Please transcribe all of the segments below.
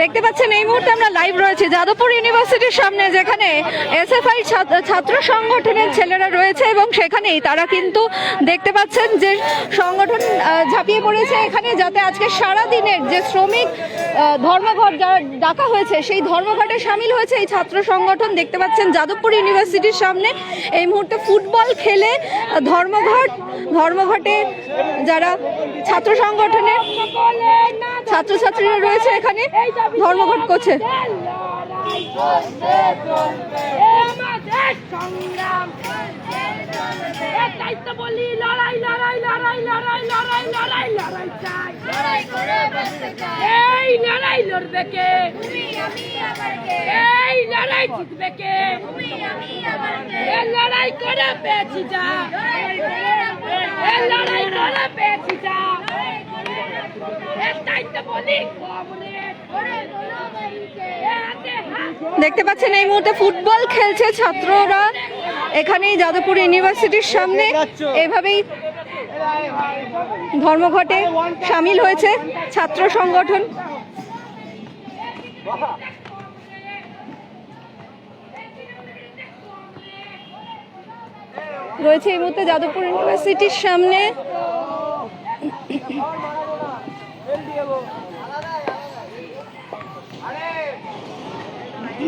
দেখতে পাচ্ছেন, এই মুহূর্তে আমরা লাইভ রয়েছে। যাদবপুর ইউনিভার্সিটির সামনে, যেখানে এসএফআই ছাত্র সংগঠনের ছেলেরা রয়েছে এবং সেখানেই তারা কিন্তু দেখতে পাচ্ছেন যে সংগঠন ঝাঁপিয়ে পড়েছে এখানে যাতে আজকে সারা দিনের যে শ্রমিক ধর্মঘট ডাকা হয়েছে, সেই ধর্মঘটে সামিল হয়েছে এই ছাত্র সংগঠন। দেখতে পাচ্ছেন যাদবপুর ইউনিভার্সিটির সামনে এই মুহূর্তে ফুটবল খেলে ধর্মঘট, ধর্মঘটে যারা ছাত্র সংগঠনের ছাত্রছাত্রীরা রয়েছে এখানে, ধর্মঘট করছে। বলি লড়াই লড়াই লড়াই লড়াই লড়াই লড়াই লড়াই চাই। এই লড়াই লড়বে কে? এই লড়াই জিতবে কে? এই লড়াই করে পেয়েছি যা। এই লড়াই করে পেয়েছি যা। এই বলি এ হাতে হাত দেখতে পাচ্ছেন এই মুহূর্তে ফুটবল খেলছে ছাত্ররা। এখানেই যাদবপুর ইউনিভার্সিটির সামনে এভাবেই ধর্মঘটে সামিল হয়েছে ছাত্র সংগঠন। রয়েছে এই মুহূর্তে যাদবপুর ইউনিভার্সিটির সামনে। এই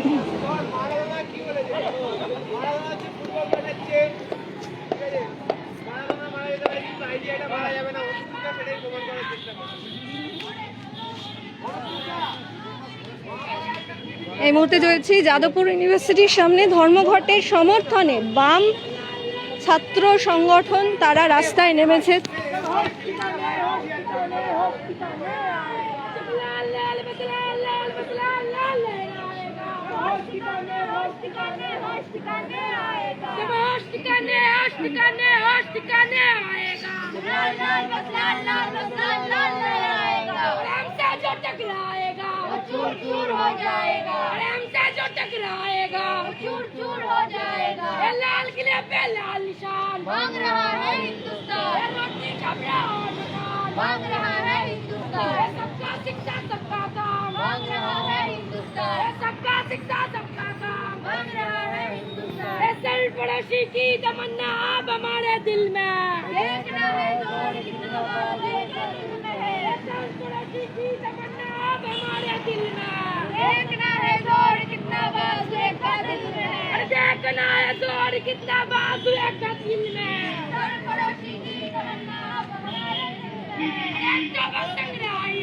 মুহূর্তে রয়েছি যাদবপুর ইউনিভার্সিটির সামনে ধর্মঘটের সমর্থনে বাম ছাত্র সংগঠন তারা রাস্তায় নেমেছে होश ठिकाने होश ठिकाने आएगा। राम से जो टकराएगा। चूर चूर हो जाएगा। राम से जो टकराएगा। चूर चूर हो जाएगा। लाल किले पे लाल निशान। मांग रहा है हिंदुस्तान। रोटी मांग रहा है हिंदुस्तान। सबका सबका काम मांग रहा है हिंदुस्तान सर पड़ोसी की तमन्ना अब हमारे दिल में देखना है दौड़ कितना दिल है की तमन्ना अब हमारे दिल में देखना है कितना बाजू एक कितना बाजू की दिल में तो संग्राही। है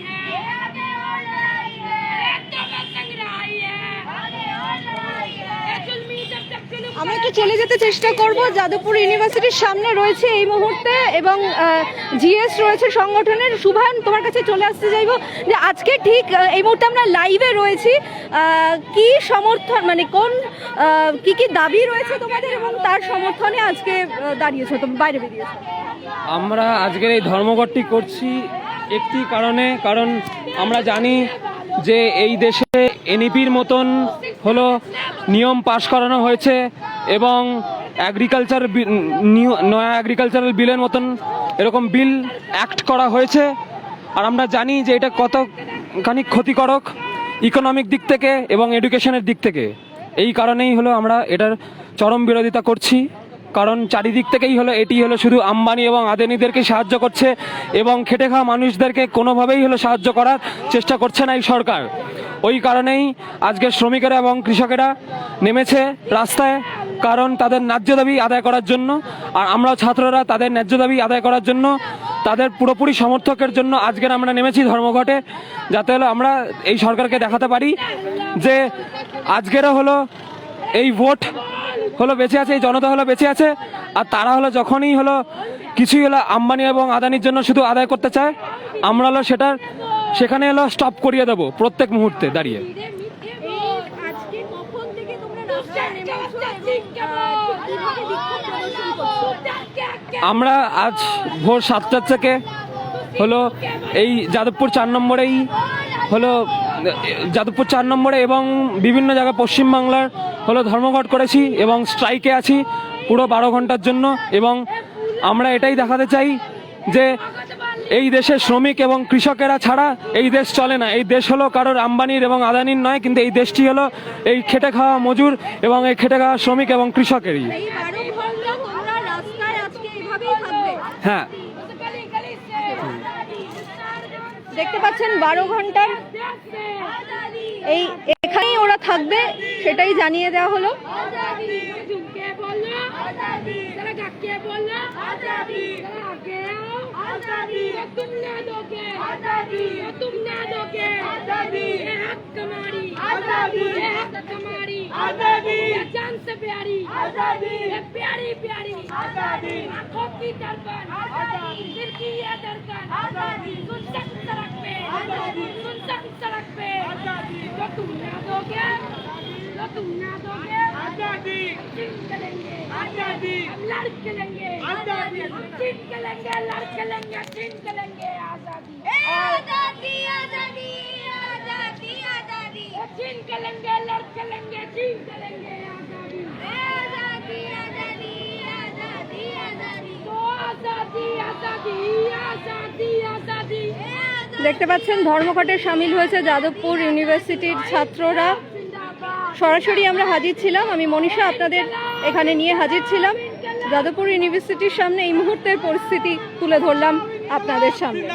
আমরা একটু চলে যেতে চেষ্টা করব। যাদবপুর ইউনিভার্সিটির সামনে রয়েছে এই মুহূর্তে এবং জিএস রয়েছে সংগঠনের। শুভায়ন, তোমার কাছে চলে আসতে চাইব যে আজকে ঠিক এই মুহূর্তে আমরা লাইভে রয়েছি। কি সমর্থন মানে কোন কি কি দাবি রয়েছে তোমাদের এবং তার সমর্থনে আজকে দাঁড়িয়েছো, তো বাইরে বেরিয়েছো। আমরা আজকের এই ধর্মঘটটি করছি একটি কারণে, কারণ আমরা জানি যে এই দেশে এনইপির মতন হলো নিয়ম পাশ করানো হয়েছে এবং অ্যাগ্রিকালচার নয়া অ্যাগ্রিকালচারাল বিলের মতন এরকম বিল অ্যাক্ট করা হয়েছে। আর আমরা জানি যে এটা কতখানি ক্ষতিকারক ইকোনমিক দিক থেকে এবং এডুকেশনের দিক থেকে। এই কারণেই হলো আমরা এটার চরম বিরোধিতা করছি। কারণ চারিদিক থেকেই হলো, এটি হলো শুধু আম্বানি এবং আদানিদেরকে সাহায্য করছে এবং খেটে খাওয়া মানুষদেরকে কোনোভাবেই হলো সাহায্য করার চেষ্টা করছে না এই সরকার। ওই কারণেই আজকে শ্রমিকেরা এবং কৃষকেরা নেমেছে রাস্তায় কারণ তাদের ন্যায্য দাবি আদায় করার জন্য। আর আমরা ছাত্ররা তাদের ন্যায্য দাবি আদায় করার জন্য, তাদের পুরোপুরি সমর্থকের জন্য আজকের আমরা নেমেছি ধর্মঘটে, যাতে হলো আমরা এই সরকারকে দেখাতে পারি যে আজকেরও হলো এই ভোট হলো বেঁচে আছে, এই জনতা হলো বেঁচে আছে, আর তারা হলো যখনই হলো কিছুই হলো আম্বানি এবং আদানির জন্য শুধু আদায় করতে চায়, আমরা হলো সেটার, সেখানে হলো স্টপ করিয়ে দেবো প্রত্যেক মুহূর্তে দাঁড়িয়ে। আমরা আজ ভোর সাতটার থেকে হলো এই যাদবপুর চার নম্বরেই হলো যাদবপুর চার নম্বরে এবং বিভিন্ন জায়গায় পশ্চিমবাংলার হলো ধর্মঘট করেছি এবং স্ট্রাইকে আছি পুরো বারো ঘণ্টার জন্য এবং আমরা এটাই দেখাতে চাই যে এই দেশের শ্রমিক এবং কৃষকেরা ছাড়া এই দেশ চলে না। এই দেশ হলো কারোর আম্বানির এবং আদানির নয় কিন্তু এই দেশটি হলো এই খেটে খাওয়া মজুর এবং এই খেটে খাওয়া শ্রমিক এবং কৃষকেরই। এই দেখতে পাচ্ছেন বারো ঘন্টার देश से এই এখানেই ওরা থাকবে সেটাই জানিয়ে দেওয়া হলো आजादी झुक के बोलो आजादी जरा ढक के बोलो आजादी जरा आगे आओ आजादी ये तुम ना दोगे आजादी ये तुम ना दोगे आजादी ये हक हमारी आजादी ये हक हमारी आजादी ये जान से प्यारी आजादी ये प्यारी प्यारी आजादी आंखों की दरकन आजादी दिल की ये धड़कन आजादी सुन सक सड़क पे। सड़क जो तुम ना दोगे जो तुम ना दोगे आज़ादी। छीन लेंगे। आज़ादी। हम लड़ के लेंगे। आज़ादी। छीन के लेंगे लड़ के लेंगे छीन के लेंगे आज़ादी। आज़ादी आज़ादी आज़ादी आज़ादी। छीन के लेंगे लड़ के लेंगे छीन के लेंगे आज़ादी। आज़ादी। দেখতে পাচ্ছেন, ধর্মঘটে সামিল হয়েছে যাদবপুর ইউনিভার্সিটির ছাত্ররা। সরাসরি আমরা হাজির ছিলাম। আমি মনীষা আপনাদের এখানে নিয়ে হাজির ছিলাম। যাদবপুর ইউনিভার্সিটির সামনে এই মুহূর্তের পরিস্থিতি তুলে ধরলাম আপনাদের সামনে।